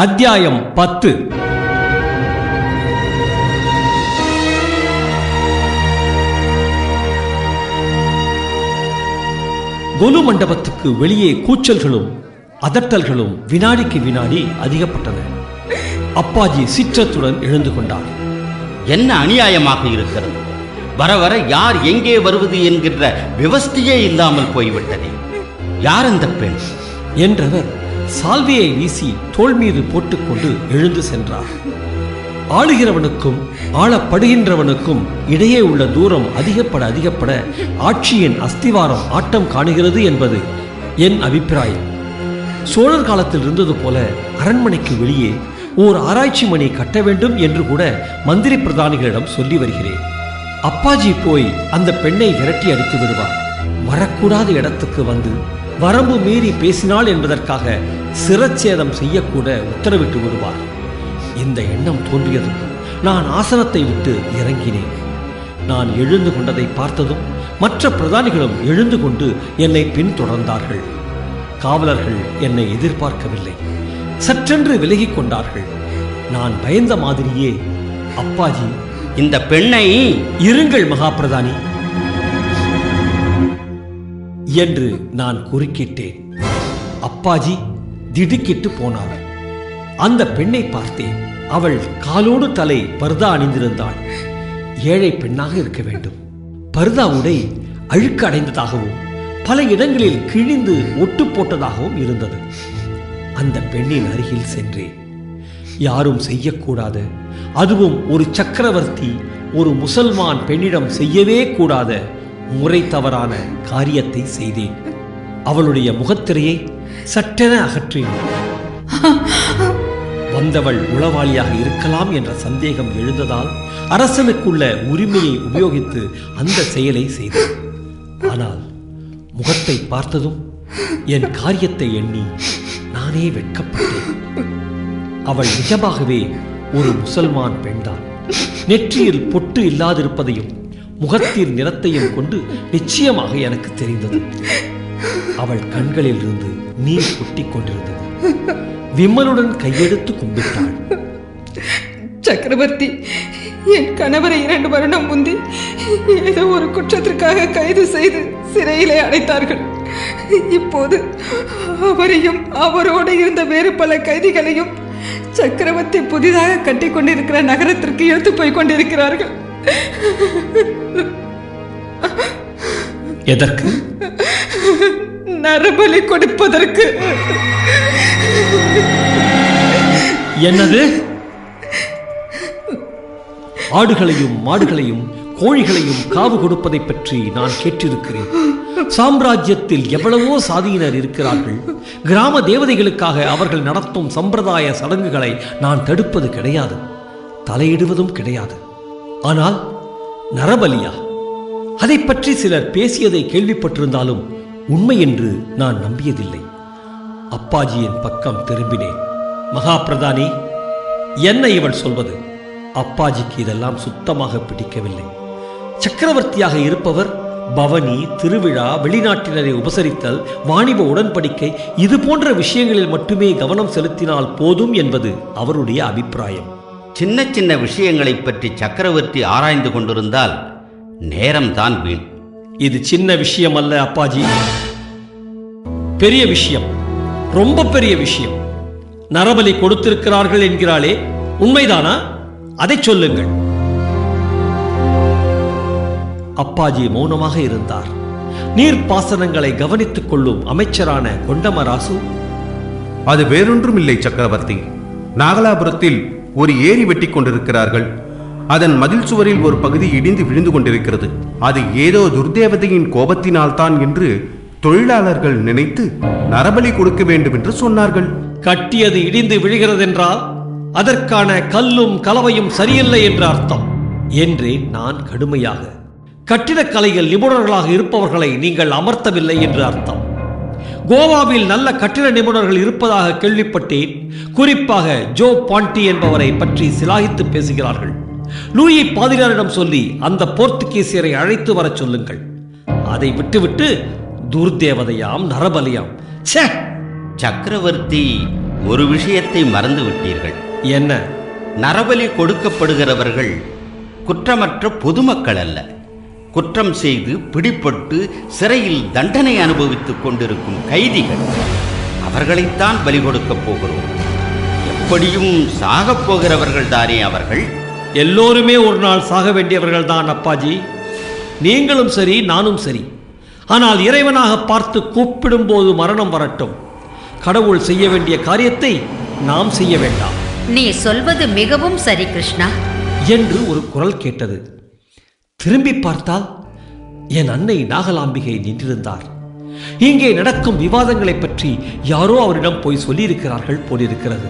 அத்தியாயம் பத்து. கொலு மண்டபத்துக்கு வெளியே கூச்சல்களும் அதட்டல்களும் வினாடிக்கு வினாடி அதிகப்பட்டன. அப்பாஜி சிற்றத்துடன் எழுந்து கொண்டார். என்ன அநியாயமாக இருக்கிறது? வர வர யார் எங்கே வருவது என்கின்ற விவஸ்தையே இல்லாமல் போய்விட்டதே. யார் அந்த பெண்? என்றவர் சால்வையை வீசி தோள் மீது போட்டுக்கொண்டு எழுந்து சென்றார். ஆளுகிறவனுக்கும் ஆளப்படுகின்றவனுக்கும் இடையே உள்ள தூரம் அதிகப்பட அதிகப்பட ஆட்சியின் அஸ்திவாரம் ஆட்டம் காணுகிறது என்பது என் அபிப்பிராயம். சோழர் காலத்தில் இருந்தது போல அரண்மனைக்கு வெளியே ஓர் ஆராய்ச்சி மணி கட்ட வேண்டும் என்று கூட மந்திரி பிரதானிகளிடம் சொல்லி வருகிறேன். அப்பாஜி போய் அந்த பெண்ணை விரட்டி அடித்து விடுவார். வரக்கூடாத இடத்துக்கு வந்து வரம்பு மீறி பேசினாள் என்பதற்காக சிரச்சேதம் செய்யக்கூட உத்தரவிட்டு விடுவார் இந்த எண்ணம் தோன்றியதும் நான் ஆசனத்தை விட்டு இறங்கினேன். நான் எழுந்து கொண்டதை பார்த்ததும் மற்ற பிரதானிகளும் எழுந்து கொண்டு என்னை பின்தொடர்ந்தார்கள். காவலர்கள் என்னை எதிர்பார்க்கவில்லை. சற்றென்று விலகிக் கொண்டார்கள். நான் பயந்த மாதிரியே அப்பாஜி இந்த பெண்ணை இருங்கள் மகாபிரதானி. என்று நான் குறுக்கிட்டேன். அப்பாஜி திடுக்கிட்டு போனார் அந்த பெண்ணை பார்த்தேன். அவள் காலோடு தலை பர்தா அணிந்திருந்தாள். ஏழை பெண்ணாக இருக்க வேண்டும். பர்தா உடை அழுக்கு அடைந்ததாகவும் பல இடங்களில் கிழிந்து ஒட்டு போட்டதாகவும் இருந்தது. அந்த பெண்ணின் அருகில் சென்றேன். யாரும் செய்யக்கூடாத. அதுவும் ஒரு சக்கரவர்த்தி ஒரு முசல்மான் பெண்ணிடம் செய்யவே கூடாத. முறை தவறான காரியத்தை செய்தேன். அவளுடைய முகத்திரையை சட்டென அகற்றினேன். வந்தவள் உளவாளியாக இருக்கலாம் என்ற சந்தேகம் எழுந்ததால் அரசனுக்குள்ள உரிமையை உபயோகித்து அந்த செயலை செய்தேன். ஆனால் முகத்தை பார்த்ததும் என் காரியத்தை எண்ணி நானே வெட்கப்பட்டேன். அவள் நிஜமாகவே ஒரு முசல்மான் பெண்தான். நெற்றியில் பொட்டு இல்லாதிருப்பதையும் முகத்தின் நிறத்தையும் கொண்டு நிச்சயமாக எனக்கு தெரிந்தது. அவள் கண்களில் இருந்து நீர் கொட்டி கொண்டிருந்தது. விம்மலுடன் கையெடுத்து கும்பிட்டாள். சக்கரவர்த்தி என் கணவரை இரண்டு வருடம் முந்தி ஏதோ ஒரு குற்றத்திற்காக கைது செய்து சிறையிலே அடைத்தார்கள். இப்போது அவரையும் அவரோடு இருந்த வேறு பல கைதிகளையும் சக்கரவர்த்தி புதிதாக கட்டிக்கொண்டிருக்கிற நகரத்திற்கு எடுத்து போய் கொண்டிருக்கிறார்கள். எதற்கு? நரபலி கொடுப்பதற்கு. என்னது? ஆடுகளையும் மாடுகளையும் கோழிகளையும் காவு கொடுப்பதை பற்றி நான் கேட்டிருக்கிறேன். சாம்ராஜ்யத்தில் எவ்வளவோ சாதியினர் இருக்கிறார்கள். கிராம தேவதைகளுக்காக அவர்கள் நடத்தும் சம்பிரதாய சடங்குகளை நான் தடுப்பது கிடையாது. தலையிடுவதும் கிடையாது. ஆனால் நரபலியா? அதை பற்றி சிலர் பேசியதை கேள்விப்பட்டிருந்தாலும் உண்மை என்று நான் நம்பியதில்லை. அப்பாஜியின் பக்கம் திரும்பினேன். மகா பிரதானி என்ன இவள் சொல்வது? அப்பாஜிக்கு இதெல்லாம் சுத்தமாக பிடிக்கவில்லை. சக்கரவர்த்தியாக இருப்பவர் பவனி திருவிழா வெளிநாட்டினரை உபசரித்தல் வாணிப உடன்படிக்கை இது போன்ற விஷயங்களில் மட்டுமே கவனம் செலுத்தினால் போதும் என்பது அவருடைய அபிப்பிராயம். சின்ன சின்ன விஷயங்களைப் பற்றி சக்கரவர்த்தி ஆராய்ந்து கொண்டிருந்தால் நேரம்தான் வீண். இது சின்ன விஷயம் அல்ல அப்பாஜி. பெரிய விஷயம். ரொம்ப பெரிய விஷயம். நரபலி கொடுத்திருக்கிறார்கள் என்கிறாளே உண்மைதானா? அதை சொல்லுங்கள். அப்பாஜி மௌனமாக இருந்தார். நீர்ப்பாசனங்களை கவனித்துக் கொள்ளும் அமைச்சரான கொண்டமராசு அது வேறொன்றும் இல்லை சக்கரவர்த்தி. நாகலாபுரத்தில் ஒரு ஏரி வெட்டி கொண்டிருக்கிறார்கள். அதன் மதில் சுவரில் ஒரு பகுதி இடிந்து விழுந்து கொண்டிருக்கிறது. அது ஏதோ துர்தேவதையின் கோபத்தினால்தான் என்று தொழிலாளர்கள் நினைத்து நரபலி கொடுக்க வேண்டும் என்று சொன்னார்கள். கட்டியது இடிந்து விழுகிறதென்றால் அதற்கான கல்லும் கலவையும் சரியில்லை என்று அர்த்தம். என்றேன் நான் கடுமையாக கட்டிடக்கலையில் நிபுணர்களாக இருப்பவர்களை நீங்கள் அமர்த்தவில்லை என்று அர்த்தம். கோவாவில் நல்ல கட்டிட நிபுணர்கள் இருப்பதாக கேள்விப்பட்டேன். குறிப்பாக ஜோ பாண்டி என்பவரை பற்றி சிலாகித்து பேசுகிறார்கள். லூயி பாதிரியாரிடம் சொல்லி அந்த போர்த்துகீசியரை அழைத்து வரச் சொல்லுங்கள். அதை விட்டுவிட்டு துர்தேவதையாம் நரபலியாம். ச்சே! சக்கரவர்த்தி ஒரு விஷயத்தை மறந்து விட்டீர்கள் என்ன? நரபலி கொடுக்கப்படுகிறவர்கள் குற்றமற்ற பொதுமக்கள் அல்ல. குற்றம் செய்து பிடிபட்டு சிறையில் தண்டனை அனுபவித்துக் கொண்டிருக்கும் கைதிகள் அவர்களைத்தான் பலி கொடுக்கப் போகிறோம். எப்படியும் சாகப் போகிறவர்கள் தானே அவர்கள். எல்லோருமே ஒரு நாள் சாக வேண்டியவர்கள் தான் அப்பாஜி. நீங்களும் சரி நானும் சரி. ஆனால் இறைவனாக பார்த்து கூப்பிடும்போது மரணம் வரட்டும். கடவுள் செய்ய வேண்டிய காரியத்தை நாம் செய்ய வேண்டாம். நீ சொல்வது மிகவும் சரி கிருஷ்ணா. என்று ஒரு குரல் கேட்டது. திரும்பி பார்த்தால் என் அன்னை நாகலாம்பிகை நின்றிருந்தார். இங்கே நடக்கும் விவாதங்களைப் பற்றி யாரோ அவரிடம் போய் சொல்லியிருக்கிறார்கள் போலிருக்கிறது.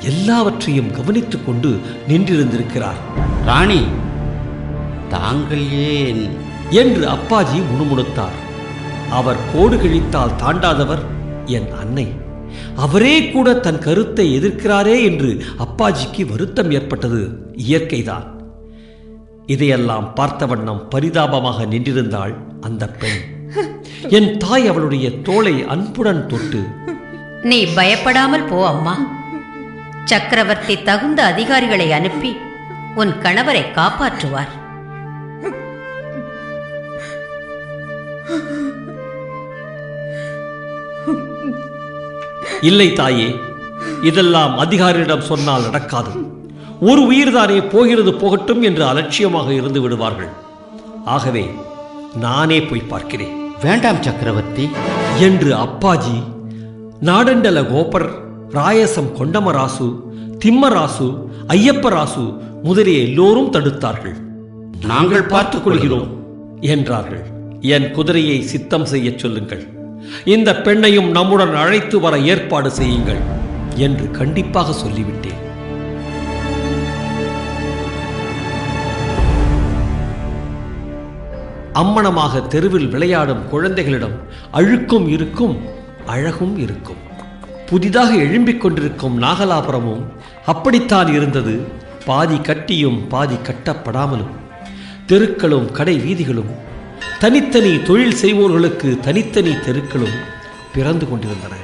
எல்லாவற்றையும் கவனித்துக் கொண்டு நின்றிருந்திருக்கிறார். ராணி தாங்கள் ஏன்? என்று அப்பாஜி முணுமுணுத்தார். அவர் கோடு கிழித்தால் தாண்டாதவர் என் அன்னை. அவரே கூட தன் கருத்தை எதிர்க்கிறாரே என்று அப்பாஜிக்கு வருத்தம் ஏற்பட்டது. இயற்கைதான். இதையெல்லாம் பார்த்த வண்ணம் பரிதாபமாக நின்றிருந்தாள் அந்த பெண். என் தாய் அவளுடைய தோளை அன்புடன் தொட்டு நீ பயப்படாமல் போ அம்மா. சக்கரவர்த்தி தகுந்த அதிகாரிகளை அனுப்பி உன் கணவரை காப்பாற்றுவார். இல்லை தாயே இதெல்லாம் அதிகாரியிடம் சொன்னால் நடக்காது. ஒரு உயிர்தானே போகிறது போகட்டும் என்று அலட்சியமாக இருந்து விடுவார்கள். ஆகவே நானே போய் பார்க்கிறேன். வேண்டாம் சக்கரவர்த்தி. என்று அப்பாஜி நாடண்டல கோபர் ராயசம் கொண்டமராசு திம்மராசு ஐயப்பராசு முதலிய எல்லோரும் தடுத்தார்கள். நாங்கள் பார்த்துக் கொள்கிறோம். என்றார்கள். என் குதிரையை சித்தம் செய்யச் சொல்லுங்கள். இந்த பெண்ணையும் நம்முடன் அழைத்து வர ஏற்பாடு செய்யுங்கள் என்று கண்டிப்பாக சொல்லிவிட்டேன். அம்மணமாக தெருவில் விளையாடும் குழந்தைகளிடம் அழுக்கும் இருக்கும் அழகும் இருக்கும். புதிதாக எழும்பிக் கொண்டிருக்கும் நாகலாபுரமும் அப்படித்தான் இருந்தது. பாதி கட்டியும் பாதி கட்டப்படாமலும். தெருக்களும் கடை வீதிகளும் தனித்தனி தொழில் செய்வோர்களுக்கு தனித்தனி தெருக்களும் பிறந்து கொண்டிருந்தன.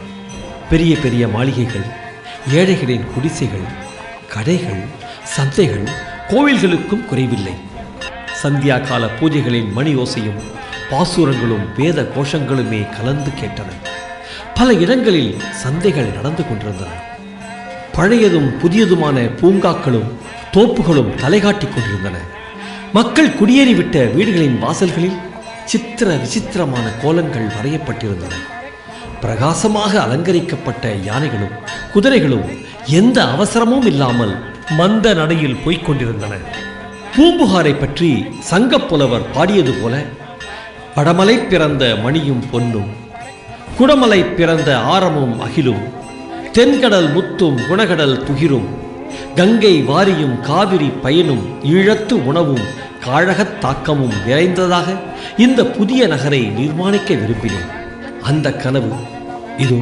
பெரிய பெரிய மாளிகைகள் ஏழைகளின் குடிசைகள் கடைகள் சந்தைகள் கோவில்களுக்கும் குறைவில்லை. சந்தியா கால பூஜைகளின் மணி ஓசையும் பாசுரங்களும் வேத கோஷங்களுமே கலந்து கேட்டன. பல இடங்களில் சந்தைகள் நடந்து கொண்டிருந்தன. பழையதும் புதியதுமான பூங்காக்களும் தோப்புகளும் தலைகாட்டிக் கொண்டிருந்தன. மக்கள் குடியேறிவிட்ட வீடுகளின் வாசல்களில் சித்திர விசித்திரமான கோலங்கள் வரையப்பட்டிருந்தன. பிரகாசமாக அலங்கரிக்கப்பட்ட யானைகளும் குதிரைகளும் எந்த அவசரமும் இல்லாமல் மந்த நடையில் போய்க் கொண்டிருந்தன. பூம்புகாரை பற்றி சங்கப்புலவர் பாடியது போல வடமலை பிறந்த மணியும் பொன்னும் குடமலை பிறந்த ஆரமும் அகிலும் தென்கடல் முத்தும் குணகடல் துகிரும் கங்கை வாரியும் காவிரி பயனும் ஈழத்து உணவும் காழகத் தாக்கமும் நிறைந்ததாக இந்த புதிய நகரை நிர்மாணிக்க விரும்பினேன். அந்த கனவு இதோ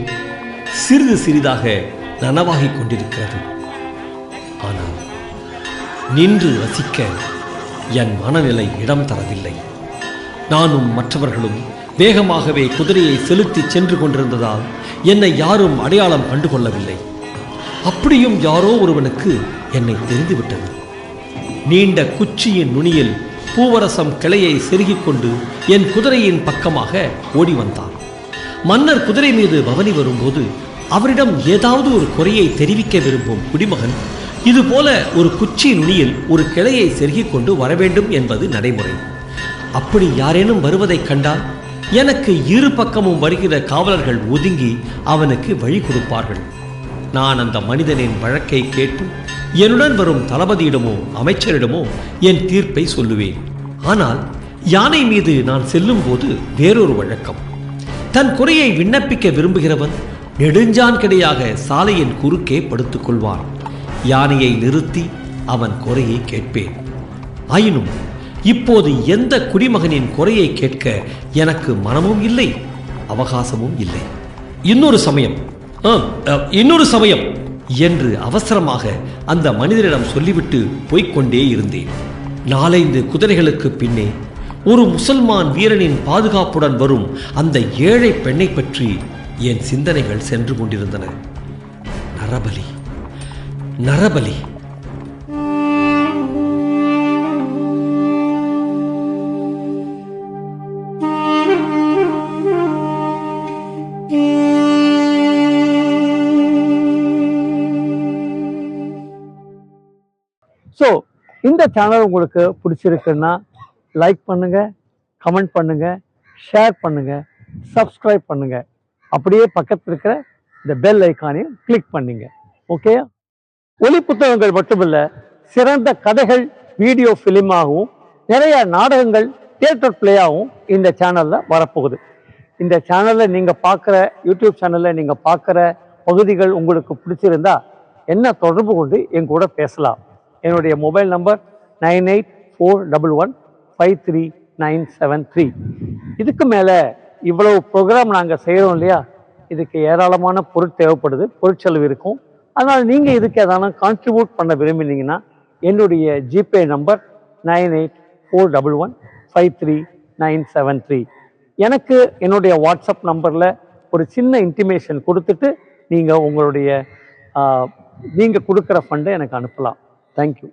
சிறிது சிறிதாக நனவாகிக் கொண்டிருக்கிறது. நின்று ரசிக்க என் மனநிலை இடம் தரவில்லை. நானும் மற்றவர்களும் வேகமாகவே குதிரையை செலுத்தி சென்று கொண்டிருந்ததால் என்னை யாரும் அடையாளம் கண்டுகொள்ளவில்லை அப்படியும் யாரோ ஒருவனுக்கு என்னை தெரிந்துவிட்டது. நீண்ட குச்சியின் நுனியில் பூவரசம் கிளையை செருகிக் கொண்டு என் குதிரையின் பக்கமாக ஓடி வந்தான். மன்னர் குதிரை மீது பவனி வரும்போது அவரிடம் ஏதாவது ஒரு குறையை தெரிவிக்க விரும்பும் குடிமகன் இதுபோல ஒரு குச்சி நுனியில் ஒரு கிளையை செருகிக் கொண்டு வரவேண்டும் என்பது நடைமுறை. அப்படி யாரேனும் வருவதைக் கண்டால் எனக்கு இரு பக்கமும் வருகிற காவலர்கள் ஒதுங்கி அவனுக்கு வழி கொடுப்பார்கள். நான் அந்த மனிதனின் வழக்கை கேட்டு என்னுடன் வரும் தளபதியிடமோ அமைச்சரிடமோ என் தீர்ப்பை சொல்லுவேன். ஆனால் யானை மீது நான் செல்லும்போது வேறொரு வழக்கம். தன் குறையை விண்ணப்பிக்க விரும்புகிறவன் நெடுஞ்சான் கிடையாக சாலையின் குறுக்கே படுத்துக் கொள்வான். யானையை நிறுத்தி அவன் குறையை கேட்பேன். ஆயினும் இப்போது எந்த குடிமகனின் குறையை கேட்க எனக்கு மனமும் இல்லை அவகாசமும் இல்லை. இன்னொரு சமயம் இன்னொரு சமயம் என்று அவசரமாக அந்த மனிதரிடம் சொல்லிவிட்டு போய்கொண்டே இருந்தேன். நாலைந்து குதிரைகளுக்கு பின்னே ஒரு முசல்மான் வீரனின் பாதுகாப்புடன் வரும் அந்த ஏழை பெண்ணை பற்றி என் சிந்தனைகள் சென்று கொண்டிருந்தன. நரபலி. நரபலி. ஸோ இந்த சேனல் உங்களுக்கு பிடிச்சிருக்குன்னா லைக் பண்ணுங்க கமெண்ட் பண்ணுங்க ஷேர் பண்ணுங்க சப்ஸ்கிரைப் பண்ணுங்க. அப்படியே பக்கத்தில் இருக்கிற இந்த பெல் ஐக்கானையும் கிளிக் பண்ணுங்க. ஓகே ஒலி புத்தகங்கள் மட்டுமல்ல சிறந்த கதைகள் வீடியோ ஃபிலிமாகவும் நிறைய நாடகங்கள் தியேட்டர் பிளேயாகவும் இந்த சேனலில் வரப்போகுது. இந்த சேனலில் நீங்கள் பார்க்குற யூடியூப் சேனலில் நீங்கள் பார்க்குற பகுதிகள் உங்களுக்கு பிடிச்சிருந்தா என்ன தொடர்பு கொண்டு என் கூட பேசலாம். என்னுடைய mobile number nine eight four double one five three nine seven three. இதுக்கு மேலே இவ்வளவு ப்ரோக்ராம் நாங்கள் செய்கிறோம் இல்லையா? இதுக்கு ஏராளமான பொருள் தேவைப்படுது பொருட்செலவு இருக்கும். அதனால் நீங்கள் இதுக்கு எதனா கான்ட்ரிபியூட் பண்ண விரும்பினீங்கன்னா என்னுடைய GPay number nine eight four double one five three nine seven three. எனக்கு என்னுடைய வாட்ஸ்அப் நம்பரில் ஒரு சின்ன இன்டிமேஷன் கொடுத்துட்டு நீங்கள் உங்களுடைய நீங்கள் கொடுக்குற ஃபண்டை எனக்கு அனுப்பலாம். தேங்க்யூ